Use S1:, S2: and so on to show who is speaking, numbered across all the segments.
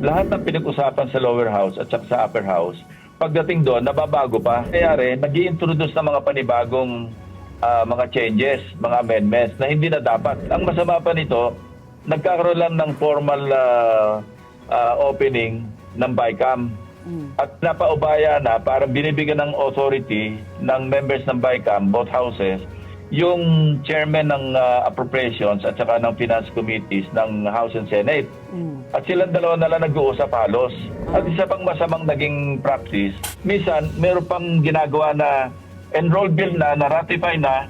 S1: lahat ng pinag-usapan sa lower house at sa upper house, pagdating doon, nababago pa. Kaya rin, nag introduce ng mga panibagong ah, mga changes, mga amendments na hindi na dapat. Ang masama pa nito, nagkakaroon lang ng formal ah, ah, opening ng BICAM. At napaubaya na, parang binibigyan ng authority ng members ng BICAM, both houses, yung chairman ng ah, appropriations at saka ng finance committees ng House and Senate. At silang dalawa na lang nag-uusap halos. At isa pang masamang naging practice, minsan meron pang ginagawa na enroll bill na, na-ratify na,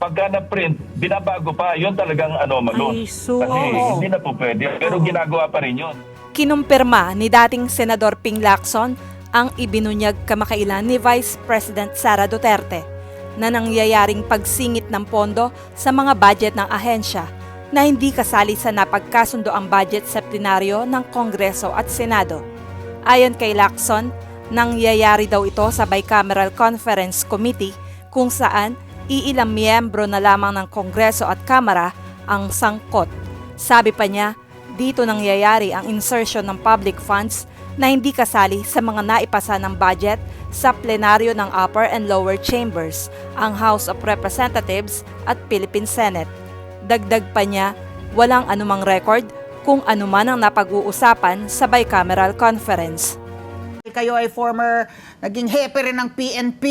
S1: pagka na-print, binabago pa. Yun talagang anomalous.
S2: Ay, so-
S1: Kasi hindi na po pwede. Pero ginagawa pa rin yun.
S3: Kinumpirma ni dating Senador Ping Lacson ang ibinunyag kamakailan ni Vice President Sara Duterte na nangyayaring pagsingit ng pondo sa mga budget ng ahensya na hindi kasali sa napagkasundo ang budget sa ng Kongreso at Senado. Ayon kay Lacson, nangyayari daw ito sa Bicameral Conference Committee kung saan iilang miyembro na lamang ng Kongreso at Kamara ang sangkot. Sabi pa niya, dito nangyayari ang insertion ng public funds na hindi kasali sa mga naipasa ng budget sa plenaryo ng upper and lower chambers, ang House of Representatives at Philippine Senate. Dagdag pa niya, walang anumang record kung anuman ang napag-uusapan sa bicameral conference.
S2: Kayo ay former, naging hepe rin ng PNP,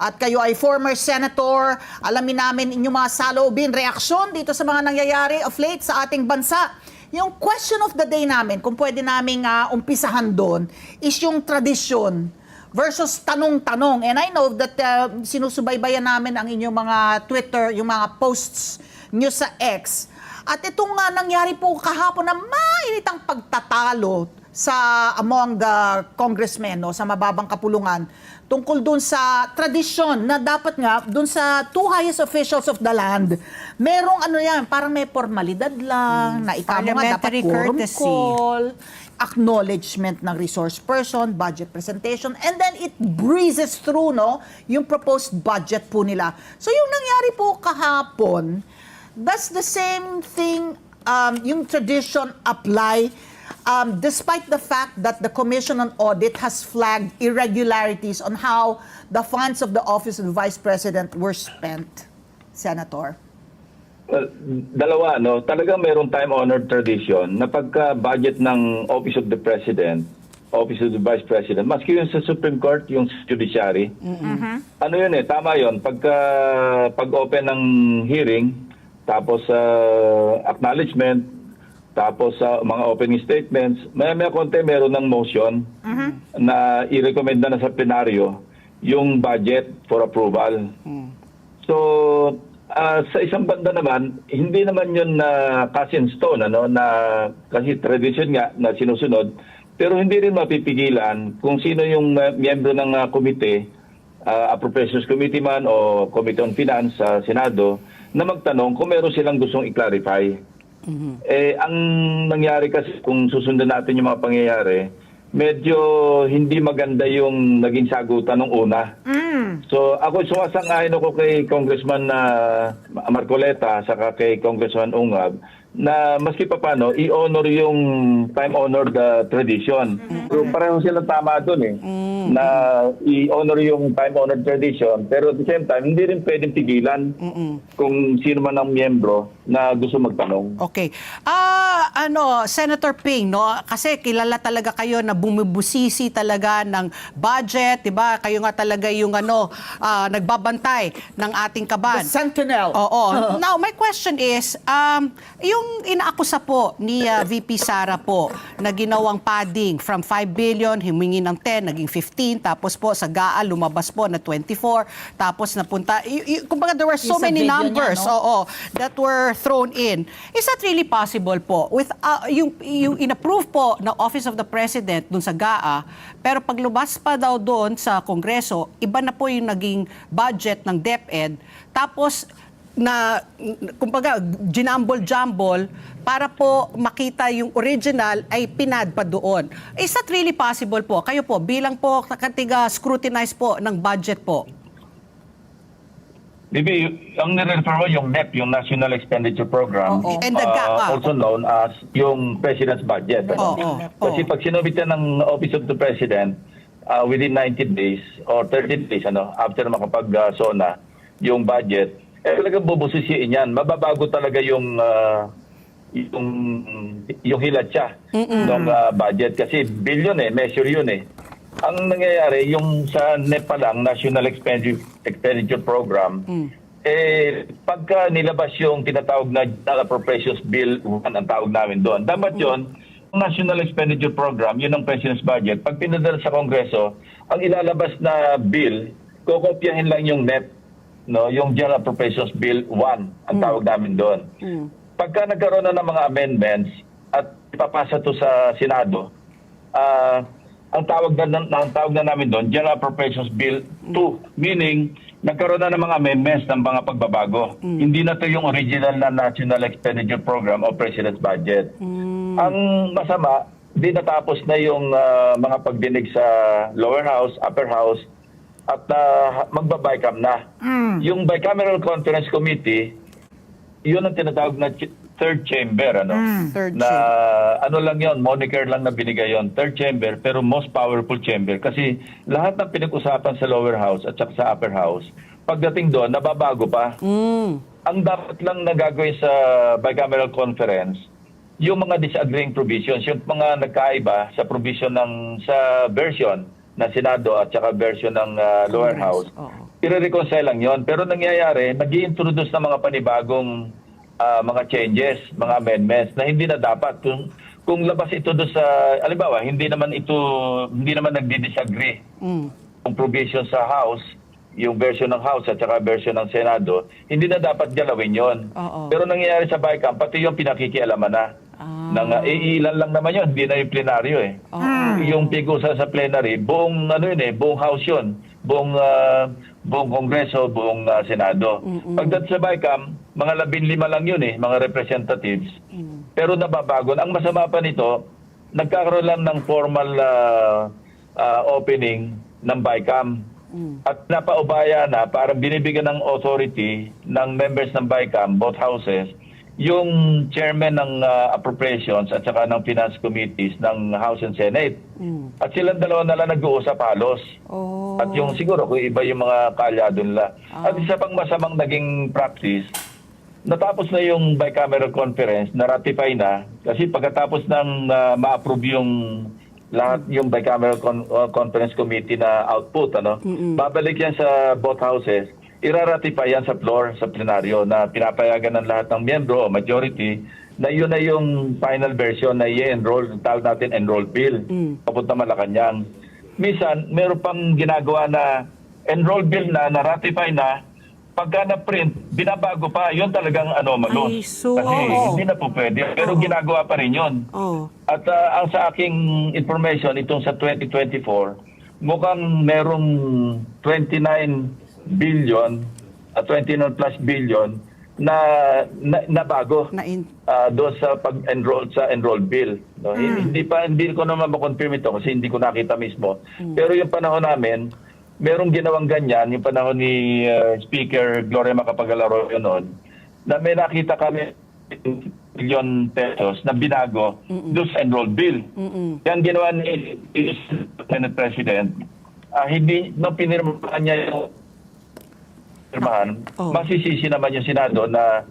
S2: at kayo ay former senator. Alamin namin inyong mga saloobin, reaksyon dito sa mga nangyayari of late sa ating bansa. Yung question of the day namin, kung pwede naming ah, umpisahan doon, is yung tradisyon versus tanong-tanong. And I know that uh, sinusubaybayan namin ang inyong mga Twitter, yung mga posts nyo sa X. At itong nga nangyari po kahapon na mainit ang pagtatalo sa among the congressmen no, sa mababang kapulungan tungkol dun sa tradisyon na dapat nga dun sa two highest officials of the land merong ano yan parang may formalidad lang na ikaw mo nga dapat quorum call acknowledgement ng resource person, budget presentation, and then it breezes through no, yung proposed budget po nila. So yung nangyari po kahapon, does the same thing, um, yung tradition apply um, despite the fact that the Commission on Audit has flagged irregularities on how the funds of the Office of the Vice President were spent, Senator?
S1: Well, dalawa, no? Talagang mayroong time-honored tradition na pagka-budget ng Office of the President, Office of the Vice President, maski yun sa Supreme Court, yung judiciary, ano yun eh, tama yun. Pagka, pag-open ng hearing, tapos uh, acknowledgement, tapos sa mga opening statements, may may konti meron ng motion na i-recommend na sa plenaryo yung budget for approval. So, ah, sa isang banda naman, hindi naman yun na cast in stone, ano, na kasi tradition nga na sinusunod, pero hindi rin mapipigilan kung sino yung ah, miyembro ng ah, komite, ah, Appropriations Committee man o Committee on Finance sa Senado, na magtanong kung meron silang gustong i-clarify. Eh, ang nangyari kasi kung susundan natin yung mga pangyayari, medyo hindi maganda yung naging sagutan nung una. So ako sumasang-ayon ako kay Congressman na Marcoleta saka kay Congressman Ungab na maski pa paano i-honor yung time-honored uh, tradition. So pareho silang tama doon eh na i-honor yung time-honored tradition pero at the same time hindi rin pwedeng pigilan kung sino man ang miyembro na gusto magtanong.
S4: Okay. Ah, ano, Senator Ping, no? Kasi kilala talaga kayo na bumibusisi talaga ng budget, 'di ba? Kayo nga talaga yung ano, ah, nagbabantay ng ating
S2: The
S4: kaban.
S2: Sentinel.
S4: Oo. Now, my question is, um, yung inaakusa po ni uh, VP Sara po na ginawang padding from 5 billion, humingi ng 10, naging 15, tapos po sa GAA lumabas po na 24, tapos napunta, y- y- kumbaga there were so many
S2: video niya,
S4: numbers,
S2: no?
S4: oo, that were thrown in. Is that really possible po? With uh, yung, yung inapprove po ng Office of the President dun sa GAA, pero paglubas pa daw doon sa Kongreso, iba na po yung naging budget ng DepEd. Tapos, na kumbaga ginambol-jambol para po makita yung original ay pinad pa doon. Is that really possible po? Kayo po, bilang po katiga scrutinize po ng budget po.
S1: Bibi, ang nire-refer mo yung NEP, yung National Expenditure Program,
S4: Oo. And the
S1: uh,
S4: GAA.
S1: also known as yung President's Budget. ano?
S4: Oo,
S1: Kasi
S4: oo.
S1: pag sinubit yan ng Office of the President uh, within 90 days or 30 days ano, after makapag-SONA yung budget, eh talagang bubusisiin yan. Mababago talaga yung uh, yung yung hilatsa ng uh, budget. Kasi billion eh, measure yun eh. Ang nangyayari, yung sa NEP pa lang, National Expenditure, Expenditure Program, eh, pagka nilabas yung tinatawag na General Appropriations Bill 1, ang tawag namin doon, dapat yon National Expenditure Program, yun ang President's Budget, pag pinadala sa Kongreso, ang ilalabas na bill, kokopyahin lang yung NEP, no, yung General Appropriations Bill 1, ang tawag namin doon. Pagka nagkaroon na ng mga amendments at ipapasa to sa Senado, ah, ang tawag na, ang tawag na namin doon, General Appropriations Bill 2, meaning nagkaroon na ng mga amendments ng mga pagbabago. Hindi na to yung original na National Expenditure Program o President's Budget. Ang masama, di natapos na yung ah, mga pagdinig sa lower house, upper house, at uh, magbabaycam na. Yung Bicameral Conference Committee, yun ang tinatawag na ch- third chamber ano
S4: Third
S1: na
S4: chamber.
S1: ano lang yon moniker lang na binigay yon third chamber pero most powerful chamber kasi lahat ng pinag-usapan sa lower house at saka sa upper house pagdating doon nababago pa
S4: Mm.
S1: ang dapat lang na gagawin sa bicameral conference yung mga disagreeing provisions yung mga nagkaiba sa provision ng sa version ng Senado at saka version ng uh, lower house
S4: Oo.
S1: i-reconcile lang yon. Pero nangyayari, nag introduce ng mga panibagong ah, mga changes, mga amendments na hindi na dapat. Kung, kung labas ito doon sa, alimbawa, hindi naman ito, hindi naman nagdi-disagree
S4: Mm.
S1: yung provision sa House, yung version ng House at saka version ng Senado, hindi na dapat galawin yon. Pero nangyayari sa BICAM, pati yung pinakikialaman na.
S4: Ah.
S1: Nang, uh, iilan lang naman yun, hindi na yung plenaryo eh
S4: Oo.
S1: yung pigusa sa plenary, buong ano yun eh, buong house yun, buong ah, buong kongreso, buong ah, senado. Pagdating sa BICAM, mga labing lima lang yun eh, mga representatives. Pero nababago. Ang masama pa nito, nagkakaroon lang ng formal ah, ah, opening ng BICAM. At napaubaya na, parang binibigyan ng authority ng members ng BICAM, both houses, yung chairman ng ah, appropriations at saka ng finance committees ng House and Senate. At silang dalawa na lang nag-uusap halos.
S4: Oh.
S1: At yung siguro kung iba yung mga kalyado nila. At isa pang masamang naging practice, natapos na yung bicameral conference, na-ratify na, kasi pagkatapos ng ah, ma-approve yung lahat yung bicameral con- uh, conference committee na output ano babalik yan sa both houses iraratify yan sa floor sa plenaryo na pinapayagan ng lahat ng miyembro o majority na yun na yung final version na i-enroll tawag natin enroll bill papunta Malacanang minsan meron pang ginagawa na enroll bill na na-ratify na pagka na-print, binabago pa. Yun talagang anomalous.
S4: Ay, so-
S1: Kasi
S4: Oo.
S1: hindi na po pwede. Pero ginagawa pa rin yun.
S4: Oh.
S1: At ah, ang sa aking information, itong sa 2024, mukhang merong 29 billion at 29 plus billion na, na, na bago
S4: Na in-
S1: ah, doon sa pag-enroll sa enroll bill. No? Hindi pa hindi ko naman ma-confirm ito kasi hindi ko nakita mismo. Pero yung panahon namin, merong ginawang ganyan, yung panahon ni ah, Speaker Gloria Macapagal Arroyo noon, na may nakita kami billion pesos na binago doon sa enroll bill. Yan ginawa ni Senate President. ah, hindi, nung pinirmahan niya yung pirmahan,
S4: Oh.
S1: masisisi naman yung Senado na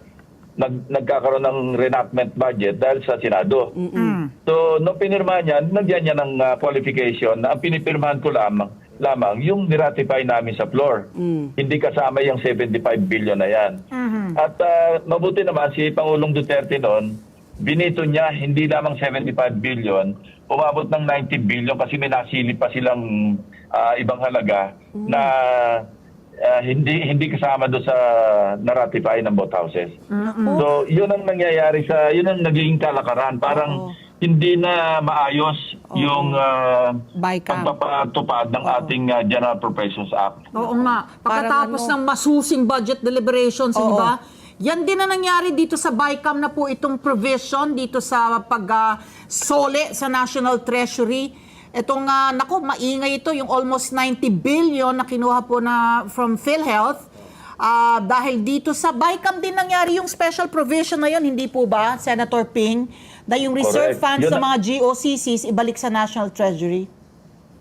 S1: nag, nagkakaroon ng reenactment budget dahil sa Senado. So, nung pinirmahan niya, nagyan niya ng ah, qualification na ang pinipirmahan ko lamang, lamang yung niratify namin sa floor. Hindi kasama yung 75 billion na yan. At ah, mabuti naman si Pangulong Duterte noon, binito niya hindi lamang 75 billion, umabot ng 90 billion kasi may nasili pa silang ah, ibang halaga na ah, hindi hindi kasama do sa na-ratify ng both houses. So, yun ang nangyayari sa, yun ang naging kalakaran. Parang hindi na maayos yung uh,
S4: Bycam.
S1: pagpapatupad ng ating ah, General Appropriations Act.
S2: Oo nga. Pagkatapos
S4: Parang ano-
S2: ng masusing budget deliberations, di
S4: Oo.
S2: ba? Yan din na nangyari dito sa BICAM na po itong provision dito sa pag-sole sa National Treasury. Itong, uh, naku, maingay ito, yung almost 90 billion na kinuha po na from PhilHealth. Ah, dahil dito sa BICAM din nangyari yung special provision na yun, hindi po ba, Senator Ping? Na yung reserve
S1: Correct.
S2: funds
S1: Yun na-
S2: mga GOCCs ibalik sa National Treasury?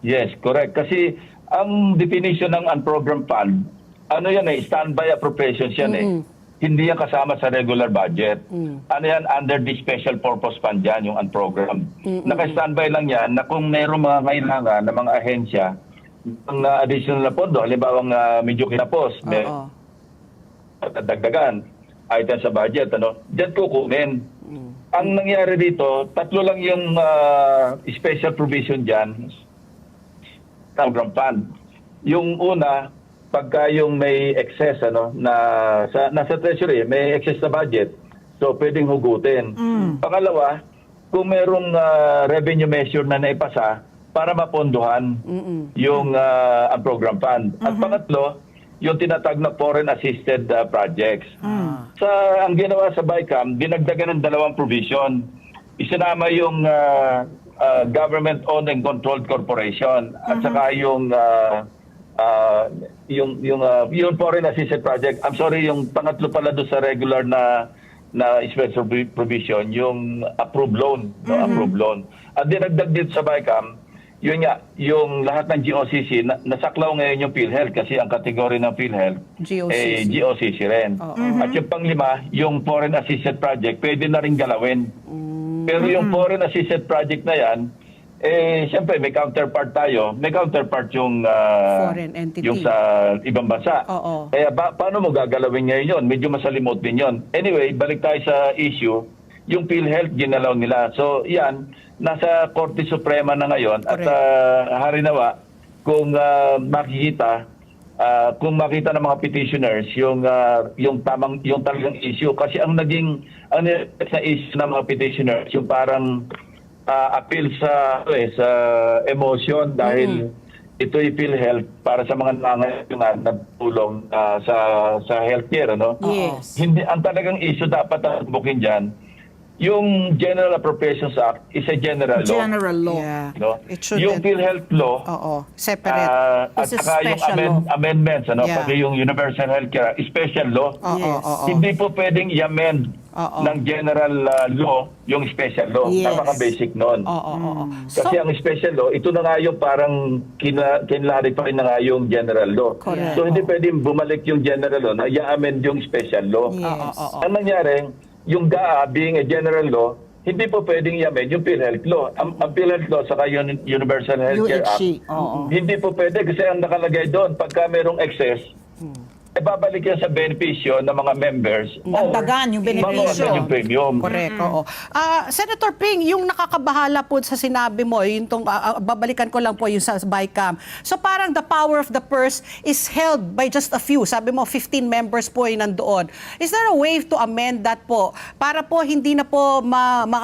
S1: Yes, correct. Kasi ang definition ng unprogrammed fund, ano yan eh, standby appropriations yan eh. Hindi yan kasama sa regular budget. Ano yan, under the special purpose fund yan, yung unprogrammed. Naka-standby lang yan na kung mayroong mga kailangan ng mga ahensya ng uh, additional na pondo, halimbawa uh, medyo kinapos, may
S4: Oo.
S1: dagdagan item sa budget ano diyan kukunin. Ang nangyari dito tatlo lang yung ah, special provision diyan program fund. Yung una pagka yung may excess ano na sa nasa treasury may excess na budget so pwedeng hugutin. Pangalawa kung merong ah, revenue measure na naipasa para mapondohan yung ah, ang program fund. At pangatlo yung tinatag na foreign assisted uh, projects. Sa ang ginawa sa BICAM, dinagdagan ng dalawang provision. Isinama yung uh, uh, government owned and controlled corporation at saka yung uh, uh, yung yung uh, yung foreign assisted project. I'm sorry, yung pangatlo pala doon sa regular na na special provi- provision, yung approved loan, no, approved loan. At dinagdag dito sa BICAM, yun nga, yung lahat ng GOCC, na, nasaklaw ngayon yung PhilHealth kasi ang kategory ng PhilHealth,
S4: GOCC.
S1: eh, GOCC rin. At yung panglima, yung Foreign Assisted Project, pwede na rin galawin. Pero yung Foreign Assisted Project na yan, eh, siyempre may counterpart tayo. May counterpart yung, ah,
S4: Foreign entity.
S1: yung sa ibang bansa.
S4: Oo.
S1: Kaya ba, paano mo gagalawin ngayon yun? Medyo masalimot din yun. Anyway, balik tayo sa issue. Yung PhilHealth, ginalaw nila. So, yan, nasa Korte Suprema na ngayon. At
S4: Correct.
S1: ah, harinawa, kung ah, makikita, ah, kung makita ng mga petitioners yung ah, yung tamang yung talagang issue kasi ang naging ang na issue ng mga petitioners yung parang ah, appeal sa ano eh, sa emotion dahil ito yung PhilHealth para sa mga nangangailangan na tulong ah, sa sa healthcare ano
S2: Yes.
S1: hindi ang talagang issue dapat ang bukin diyan yung General Appropriations Act is a general law
S2: General law.
S4: Yeah.
S1: no?
S4: It should
S1: yung PhilHealth law
S4: Oo, separate.
S1: Ah, at
S4: This is
S1: saka yung amend-
S4: law.
S1: amendments, ano,
S4: Yeah.
S1: pati yung Universal Healthcare, special law.
S4: Oo,
S2: Yes.
S4: oo, oo.
S1: Hindi po pwedeng i-amend
S4: Oo.
S1: ng general ah, law yung special law.
S2: Yes.
S1: Napaka-basic nun.
S4: Oo, oo, oo.
S1: Kasi ang special law, ito na nga yung parang kina, kinlarify na nga yung general law.
S4: Correct.
S1: So hindi pwedeng bumalik yung general law na i-amend yung special law.
S2: Yes.
S4: Oo, oo, oo.
S1: Ang nangyari, yung GAA being a general law, hindi po pwedeng i-amend yung PhilHealth law. Ang, ang PhilHealth law saka yung Universal Healthcare Act,
S2: UHC, oo.
S1: hindi po pwede kasi ang nakalagay doon, pagka merong excess, eh babalik yan sa benepisyo ng mga members. or
S2: Dagdagan yung benepisyo.
S1: yung premium.
S4: Correct, oo. Ah, Senator Ping, yung nakakabahala po sa sinabi mo, yung tong, ah, ah, babalikan ko lang po yung sa BICAM. So parang the power of the purse is held by just a few. Sabi mo, 15 members po yung nandoon. Is there a way to amend that po? Para po hindi na po ma, ma,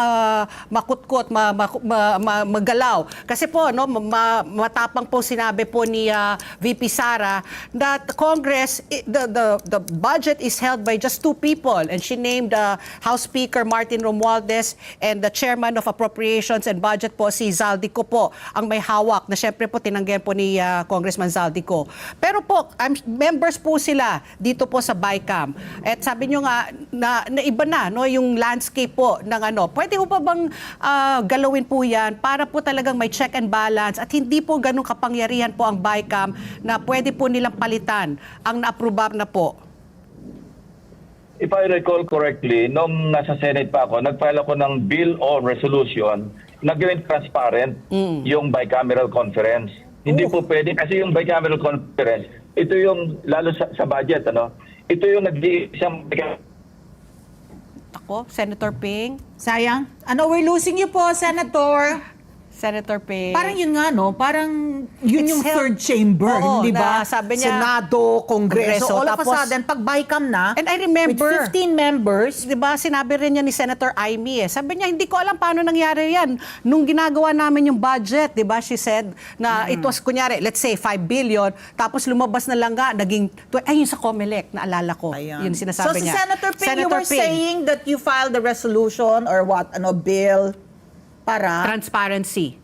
S4: makutkot, ma, ma, ma- ma- magalaw. Kasi po, no, ma, matapang po sinabi po ni ah, VP Sara that Congress, i- the, the, the budget is held by just two people. And she named uh, House Speaker Martin Romualdez and the Chairman of Appropriations and Budget po si Zaldico po ang may hawak na syempre po tinanggihan po ni uh, Congressman Zaldico. Pero po, um, members po sila dito po sa BICAM. At sabi nyo nga na, na iba na no, yung landscape po ng ano. Pwede po ba bang uh, galawin po yan para po talagang may check and balance at hindi po ganun kapangyarihan po ang BICAM na pwede po nilang palitan ang na-approve na po.
S1: If I recall correctly, nung nasa Senate pa ako, nag-file ako ng bill or resolution na gawin transparent yung bicameral conference. Hindi po pwede kasi yung bicameral conference, ito yung lalo sa, sa budget ano. Ito yung nag-iisang
S4: Ako, Senator Ping.
S2: Sayang. Ano, we're losing you po, Senator.
S4: Senator Ping.
S2: Parang yun nga, no? Parang yun
S4: It's
S2: yung
S4: held-
S2: third chamber,
S4: Oo,
S2: di ba?
S4: na sabi niya-
S2: Senado, Kongreso.
S4: Kongreso,
S2: All of a
S4: tapos-
S2: sudden, pag BICAM na,
S4: And I remember-
S2: with 15 members,
S4: Di ba, sinabi rin niya ni Senator Amy eh. Sabi niya, hindi ko alam paano nangyari yan. Nung ginagawa namin yung budget, di ba, she said, na it was, kunyari, let's say, 5 billion, tapos lumabas na lang nga, naging, tw- ay, yun sa COMELEC, naalala ko.
S2: Ayan.
S4: Yun sinasabi
S2: so, si
S4: niya.
S2: Senator Ping, you were
S4: Ping,
S2: saying that you filed a resolution or what, ano, bill para...
S4: Transparency.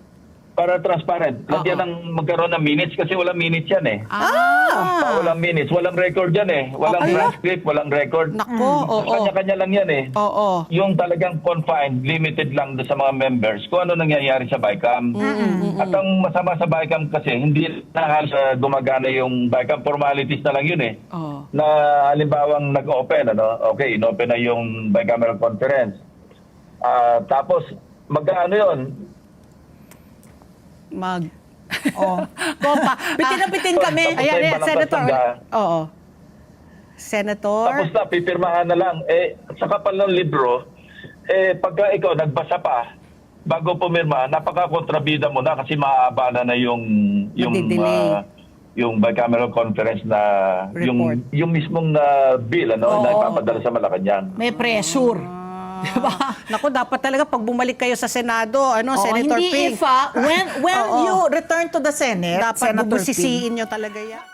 S1: para transparent. Lagyan ng magkaroon ng minutes kasi walang minutes yan eh.
S4: Ah.
S1: Ah, walang minutes, walang record yan eh. Walang
S4: Okay.
S1: transcript, walang record.
S4: Nako, oo.
S1: Kanya-kanya lang yan eh.
S4: Oo.
S1: Yung talagang confined, limited lang doon sa mga members kung ano nangyayari sa BICAM. At ang masama sa BICAM kasi, hindi na halos uh, gumagana yung BICAM. Formalities na lang yun eh.
S4: Oo.
S1: Na halimbawang nag-open, ano? Okay, inopen na yung bicameral conference. Ah, tapos, magkaano yun?
S4: Mag...
S2: Oh.
S4: Go pa.
S2: Bitin na bitin kami.
S1: Tapos
S4: Ayan,
S1: ay
S4: ayan,
S1: balang
S4: Senator.
S1: patanda.
S4: Oo. Senator.
S1: Tapos na, pipirmahan na lang. Eh, sa kapal ng libro, eh, pagka ikaw nagbasa pa, bago pumirma, napaka-kontrabida mo na kasi maaabala na yung yung
S4: Madidelay.
S1: ah, yung bicameral conference na yung
S4: Report.
S1: yung mismong na bill ano
S2: Oo.
S1: na ipapadala sa Malacanang.
S2: May pressure. Diba?
S4: Naku, dapat talaga pag bumalik kayo sa Senado, ano,
S2: Oo,
S4: Senator
S2: hindi
S4: Ping.
S2: if ah, when when
S4: Oo.
S2: you return to the Senate,
S4: dapat
S2: Senator Ping,
S4: bubusisiin nyo talaga yan.